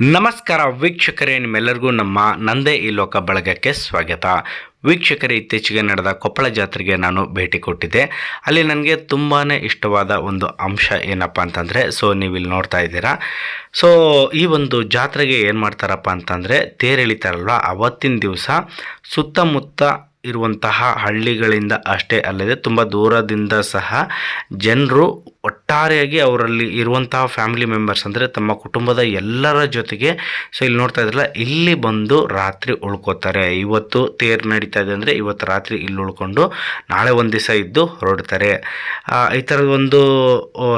ನಮಸ್ಕಾರ ವೀಕ್ಷಕರೇ, ನಿಮ್ಮೆಲ್ಲರಿಗೂ ನಮ್ಮ ನಂದೇ ಈ ಲೋಕ ಬಳಗಕ್ಕೆ ಸ್ವಾಗತ. ವೀಕ್ಷಕರೇ, ಇತ್ತೀಚೆಗೆ ನಡೆದ ಕೊಪ್ಪಳ ಜಾತ್ರೆಗೆ ನಾನು ಭೇಟಿ ಕೊಟ್ಟಿದ್ದೆ. ಅಲ್ಲಿ ನನಗೆ ತುಂಬಾ ಇಷ್ಟವಾದ ಒಂದು ಅಂಶ ಏನಪ್ಪ ಅಂತಂದರೆ, ಸೊ ನೀವು ಇಲ್ಲಿ ನೋಡ್ತಾ ಇದ್ದೀರಾ. ಸೊ ಈ ಒಂದು ಜಾತ್ರೆಗೆ ಏನು ಮಾಡ್ತಾರಪ್ಪ ಅಂತಂದರೆ ತೇರೆಳಿತಾರಲ್ವ ಅವತ್ತಿನ ದಿವಸ ಸುತ್ತಮುತ್ತ ಇರುವಂತಹ ಹಳ್ಳಿಗಳಿಂದ ಅಷ್ಟೇ ಅಲ್ಲದೆ ತುಂಬ ದೂರದಿಂದ ಸಹ ಜನರು ಒಟ್ಟಾರೆಯಾಗಿ ಅವರಲ್ಲಿ ಇರುವಂತಹ ಫ್ಯಾಮಿಲಿ ಮೆಂಬರ್ಸ್ ಅಂದರೆ ತಮ್ಮ ಕುಟುಂಬದ ಎಲ್ಲರ ಜೊತೆಗೆ. ಸೊ ಇಲ್ಲಿ ನೋಡ್ತಾ ಇದ್ರಲ್ಲ, ಇಲ್ಲಿ ಬಂದು ರಾತ್ರಿ ಉಳ್ಕೋತಾರೆ. ಇವತ್ತು ತೇರು ನಡೀತಾ ಇದೆ ಅಂದರೆ ಇವತ್ತು ರಾತ್ರಿ ಇಲ್ಲಿ ಉಳ್ಕೊಂಡು ನಾಳೆ ಒಂದು ದಿವಸ ಇದ್ದು ಹೊರಡ್ತಾರೆ. ಈ ಥರದ ಒಂದು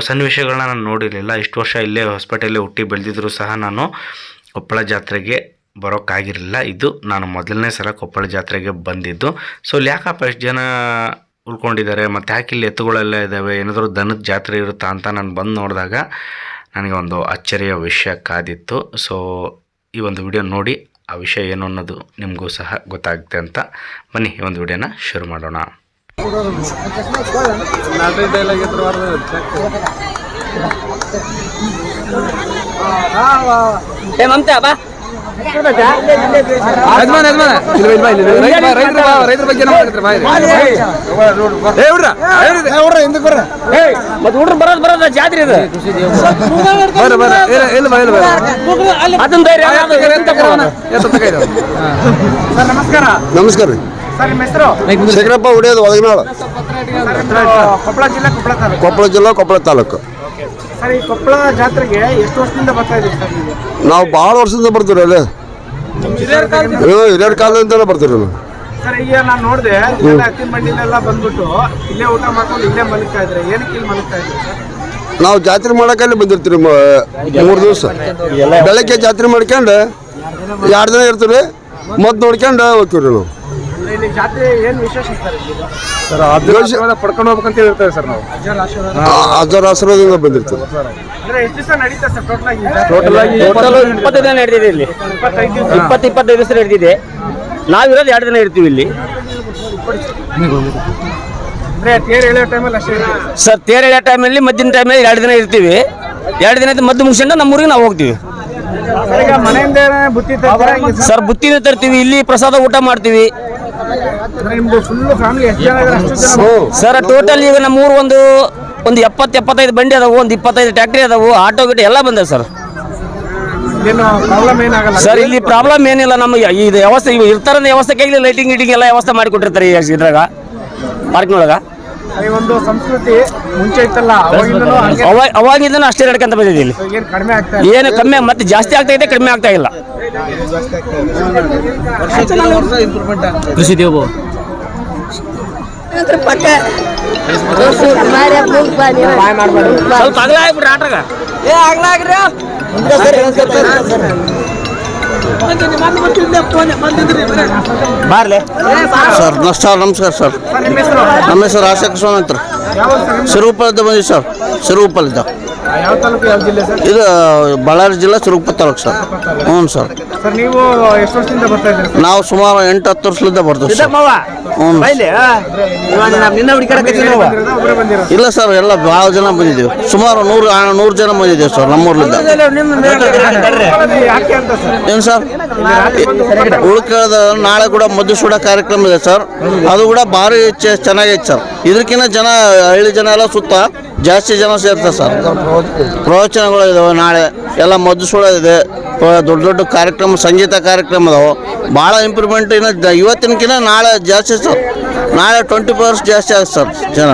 ಸನ್ನಿವೇಶಗಳನ್ನ ನಾನು ನೋಡಿರಲಿಲ್ಲ. ಇಷ್ಟು ವರ್ಷ ಇಲ್ಲೇ ಹೊಸಪೇಟೆಯಲ್ಲೇ ಹುಟ್ಟಿ ಬೆಳೆದಿದ್ರು ಸಹ ನಾನು, ಕೊಪ್ಪಳ ಜಾತ್ರೆಗೆ ಬರೋಕ್ಕಾಗಿರಲಿಲ್ಲ. ಇದು ನಾನು ಮೊದಲನೇ ಸಲ ಕೊಪ್ಪಳ ಜಾತ್ರೆಗೆ ಬಂದಿದ್ದು. ಸೊ ಇಲ್ಲಿ ಯಾಕಪ್ಪ ಎಷ್ಟು ಜನ ಉಳ್ಕೊಂಡಿದ್ದಾರೆ? ಮತ್ತು ಯಾಕೆ ಇಲ್ಲಿ ಎತ್ತುಗಳೆಲ್ಲ ಇದ್ದಾವೆ ಏನಾದರೂ ದನದ ಜಾತ್ರೆ ಇರುತ್ತಾ ಅಂತ ನಾನು ಬಂದು ನೋಡಿದಾಗ ನನಗೆ ಒಂದು ಅಚ್ಚರಿಯ ವಿಷಯ ಕಾದಿತ್ತು. ಸೊ ಈ ಒಂದು ವಿಡಿಯೋ ನೋಡಿ, ಆ ವಿಷಯ ಏನು ಅನ್ನೋದು ನಿಮಗೂ ಸಹ ಗೊತ್ತಾಗುತ್ತೆ ಅಂತ ಬನ್ನಿ, ಈ ಒಂದು ವಿಡಿಯೋನ ಶುರು ಮಾಡೋಣ. ಏ, ಮಮತಾ, ಬಾ. ಯಜಮಾನ ಯಜಮಾನ. ಇಲ್ಲಿ ಬಾ, ಇಲ್ಲಿ ಬಾ, ಇಲ್ಲಿ ಬಾ. ರೈತರ ರೈತರ ಬಗ್ಗೆ ಇಲ್ಲಿ. ಏ ಹುಡ್ರ, ಏ, ಮತ್ ಹುಡ್ರು ಬರೋದ್ ಬರೋದ ಜಾತ್ರೆ ಇದು. ಬರ್ರಿ, ಬರ್ರಿ. ಇಲ್ಲ, ಇಲ್ಲ ಬಾ, ಇಲ್ಲ ಬಾ. ಅದನ್ನ ಧೈರ್ಯ ಆ, ಎತ್ತ ಕೈ, ಎತ್ತ ಕೈ ಅವ್ನ. ಎತ್ತ ಕೈ ಇದು. ನಮಸ್ಕಾರ ನಮಸ್ಕಾರ ಸರ್ ನಿಮ್ಮ ಹೆಸರು? ಶೇಖರಪ್ಪ ಹೊಡೆಯೋದು ಒಳಗನಾಳ ಕೊಪ್ಪಳ ಜಿಲ್ಲೆ ಕೊಪ್ಪಳ ತಾಲೂಕು. ಕೊಪ್ಪಳ ಜಿಲ್ಲಾ ಕೊಪ್ಪಳ ತಾಲೂಕು. ಸರ್ ಈ ಕೊಪ್ಪಳ ಜಾತ್ರೆಗೆ ಎಷ್ಟು ವರ್ಷದಿಂದ ಬರ್ತಾ ಇದ್ದೀವಿ ಸರ್ ನೀವು? ನಾವು ಭಾಳ ವರ್ಷದಿಂದ ಬರ್ತೀವಿ ಅಲ್ಲೇ. ಹಿರಿಯರ ಕಾಲದಿಂದಲೇ ಬರ್ತೀವಿ ನಾವು. ಸರ್ ಈಗ ನಾನು ನೋಡಿದೆ ಇಲ್ಲೆಲ್ಲ ಹತ್ತಿನ ಬಂಡಿಲೆಲ್ಲ ಬಂದ್ಬಿಟ್ಟು ಇಲ್ಲೇ ಊಟ ಮಾಡ್ಕೊಂಡು ಇಲ್ಲೇ ಮಲಗ್ತಾ ಇದ್ರೆ. ಏನಕ್ಕೆ ಇಲ್ಲಿ ಮಲಗ್ತಾ ಇದ್ರೆ ಸರ್? ನಾವು ಜಾತ್ರೆ ಬಂದಿರ್ತೀವಿ ಮೂರು ದಿವಸ. ಬೆಳಗ್ಗೆ ಜಾತ್ರೆ ಮಾಡ್ಕೊಂಡು ಎರಡು ದಿನ ಇರ್ತೀವಿ ಮತ್ತೆ ನೋಡ್ಕೊಂಡು ಹೋಗ್ತೀವಿ ನಾವು. ಅಂದ್ರೆ ಜಾತ್ರೆ ಏನು ವಿಶೇಷ ಸರ್ ಇಲ್ಲಿ? ಸರ್ ಅಜ್ಜರ ಆಶೀರ್ವಾದ ಪಡ್ಕೊಂಡು ಹೋಗ್ಬೇಕಂತ ಸರ್ ನಾವು. ಅಜ್ಜರ ಆಶೀರ್ವಾದ. ಆ- ಅಜ್ಜರ ಆಶೀರ್ವಾದದಿಂದ ಬಂದಿರ್ತೀವಿ. ಅಂದ್ರೆ ಎಷ್ಟು ದಿವಸ ನಡೀತಾ ಸರ್ ಟೋಟಲ್ ಆಗಿ ಟೋಟಲ್ ಆಗಿ ಟೋಟಲ್ ಇಪ್ಪತ್ತು ದಿನ ನಡೆದಿದೆ ಇಲ್ಲಿ. ಇಪ್ಪತ್ತೈದು ದಿವಸ. ಇಪ್ಪತ್ತು ಇಪ್ಪತ್ತೈದು ದಿವಸ ನಡೆದಿದೆ ನಾವಿರೋದು ಎರಡು ದಿನ ಇರ್ತೀವಿ ಇಲ್ಲಿ. ಅಂದ್ರೆ ತೇರು ಎಳೆಯೋ ಟೈಮಲ್ಲಿ ಅಷ್ಟೇ ಇರ್ತೀವಿ ಸರ್. ಸರ್ ತೇರ್ ಎಳೆಯೋ ಟೈಮಲ್ಲಿ ಮಧ್ಯಾಹ್ನ ಟೈಮಲ್ಲಿ ಎರಡು ದಿನ ಇರ್ತೀವಿ. ಎರಡು ದಿನ ಮದ್ದು ಮುಗಿಸ್ಕೊಂಡು ನಮ್ಮ ಊರಿಗೆ ನಾವು ಹೋಗ್ತೀವಿ. ಸರ್ ಈಗ ಮನೆಯಿಂದ ಬುತ್ತಿ ತರ್ತೀರಾ? ಹಿಂಗೆ ಸರ್? ಸರ್ ಬುತ್ತಿನ ತರ್ತೀವಿ ಇಲ್ಲಿ ಪ್ರಸಾದ ಊಟ ಮಾಡ್ತೀವಿ. ಸರ್ ಟೋಟಲ್ ಈಗ ನಮ್ಮ ಊರು ಒಂದು ಒಂದು ಎಪ್ಪತ್ತು ಎಪ್ಪತ್ತೈದು ಬಂಡಿ ಅದಾವು, ಒಂದು ಇಪ್ಪತ್ತೈದು ಟ್ಯಾಕ್ಟ್ರಿ ಅದಾವು ಆಟೋ ಗಿಟ ಎಲ್ಲ ಬಂದವೆ ಸರ್. ಸರ್, ಇಲ್ಲಿ ಪ್ರಾಬ್ಲಮ್ ಏನಿಲ್ಲ, ನಮಗೆ ಇದು ವ್ಯವಸ್ಥೆ ಇರ್ತಾರ ವ್ಯವಸ್ಥೆ ಕೈಲಿ ಲೈಟಿಂಗ್ ಗಿಟಿಂಗ್ ಎಲ್ಲ ವ್ಯವಸ್ಥೆ ಮಾಡಿ ಕೊಟ್ಟಿರ್ತಾರೆ ಈ ಇದ್ರಾಗ ಪಾರ್ಕ್ನೊಳಗ ಈ ಒಂದು ಸಂಸ್ಕೃತಿ ಮುಂಚೆ ಇತ್ತಲ್ಲ ಅವಾಗಿಂದನೂ ಹಂಗೆ ಅವಾಗ ಅವಾಗಿಂದನೂ ಅಷ್ಟೇ ನಡ್ಕೊಂತ ಬಂದಿದೆ ಇಲ್ಲಿ. ಏನು ಕಡಿಮೆ ಆಗ್ತಾ ಇಲ್ಲ ಏನು ಕಮ್ಮಿ ಮತ್ತೆ ಜಾಸ್ತಿ ಆಗ್ತಾ ಇದೆ ಕಡಿಮೆ ಆಗ್ತಾ ಇಲ್ಲ. ಕೃಷಿ ದೇವು. ಸ್ವಲ್ಪ ಅಗಲ ಆಗ್ಬಿಡ್ರಿ ಆಟಗ ಬಾರ್ಲೆ. ಸರ್ ನಮಸ್ಕಾರ ನಮಸ್ಕಾರ ಸರ್. ಸರ್ ನಿಮ್ಮ ಹೆಸರು ನಮ್ಮ ಹೆಸರು ಆಶಾ ಸ್ವಾಮಿ ಅಂತ. ಯಾವ ಸರ್ ನಿಮ್ಮ- ಸಿರುಗುಪ್ಪಲಿಂದ ಬಂದಿವಿ ಸರ್. ಸಿರುಗುಪ್ಪಲಿಂದ ಯಾವ ತಾಲೂಕು ಯಾವ ಜಿಲ್ಲೆ ಸರ್? ಇದು ಬಳ್ಳಾರಿ ಜಿಲ್ಲಾ ಸಿರುಗುಪ್ಪ ತಾಲೂಕು ಸರ್. ಹ್ಞೂ ಸರ್. ಸರ್ ನೀವು ಎಷ್ಟು ವರ್ಷದಿಂದ ಬರ್ತಾ ಇದ್ದೀರಿ ನಾವು ಸುಮಾರು ಎಂಟು ಹತ್ತು ವರ್ಷದಿಂದ ಬರ್ತೀವಿ ಸರ್. ಹ್ಞೂ ಇಲ್ಲ ಸರ್ ಎಲ್ಲ ಭಾಳ ಜನ ಬಂದಿದ್ದೀವಿ. ಸುಮಾರು ನೂರು ನೂರು ಜನ ಬಂದಿದ್ದೀವಿ ಸರ್ ನಮ್ಮೂರ್ಲಿಂದ. ಏನು ಸರ್? ಉಳ್ಕದ ನಾಳೆ ಕೂಡ ಮದ್ದು ಸುಡ ಕಾರ್ಯಕ್ರಮ ಇದೆ ಸರ್. ಅದು ಕೂಡ ಭಾರಿ ಚೆ- ಚೆನ್ನಾಗೈತೆ ಸರ್. ಇದಕ್ಕಿಂತ ಜನ ಹಳ್ಳಿ ಜನ ಎಲ್ಲ ಸುತ್ತ ಜಾಸ್ತಿ ಜನ ಸೇರ್ತದೆ ಸರ್. ಪ್ರವಚನಗಳು ಇದಾವೆ ನಾಳೆ ಎಲ್ಲ ಇದೆ ದೊಡ್ಡ ದೊಡ್ಡ ಕಾರ್ಯಕ್ರಮ ಸಂಗೀತ ಕಾರ್ಯಕ್ರಮ ಅದಾವೆ ಭಾಳ ಇಂಪ್ರೂವ್ಮೆಂಟ್ ಇನ್ನು ಇವತ್ತಿನಕಿನ ನಾಳೆ ಜಾಸ್ತಿ ಸರ್. ನಾಳೆ ಟ್ವೆಂಟಿ ಪರ್ಸ್ ಜಾಸ್ತಿ ಆಗುತ್ತೆ ಸರ್ ಜನ.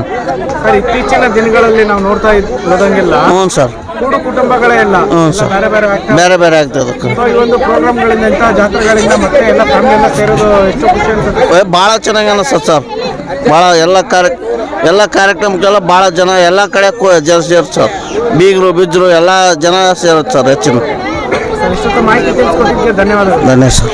ಇತ್ತೀಚಿನ ದಿನಗಳಲ್ಲಿ ನಾವು ನೋಡ್ತಾ ಇದ್ದಂಗಿಲ್ಲ ಹ್ಞೂ ಸರ್. ಕೂಡು ಕುಟುಂಬಗಳೇ ಇಲ್ಲ. ಹ್ಞೂ ಸರ್. ಬೇರೆ ಬೇರೆ ಬೇರೆ ಬೇರೆ ಆಗ್ತದೆ ಸೊ ಈ ಒಂದು ಪ್ರೋಗ್ರಾಮ್ಗಳಿಂದ ಇಂಥ ಜಾತ್ರೆಗಳಿಂದ ಮತ್ತೆ ಎಲ್ಲ ಫ್ಯಾಮಿಲಿ ಎಲ್ಲ ಸೇರೋದು ಎಷ್ಟು ಖುಷಿ ಅನ್ಸುತ್ತೆ? ಭಾಳ ಚೆನ್ನಾಗಿ ಅನಿಸ್ತದೆ ಸರ್. ಭಾಳ ಎಲ್ಲ ಕಾರ್ಯ ಎಲ್ಲ ಕಾರ್ಯಕ್ರಮಕ್ಕೆಲ್ಲ ಭಾಳ ಜನ ಎಲ್ಲ ಕಡೆ ಜನ ಸೇರುತ್ತೆ ಸರ್. ಬೀಗರು ಬಿಜ್ಜರು ಎಲ್ಲ ಜನ ಸೇರುತ್ತೆ ಸರ್ ಹೆಚ್ಚಿನ. ಧನ್ಯವಾದ ಧನ್ಯವಾದ ಸರ್.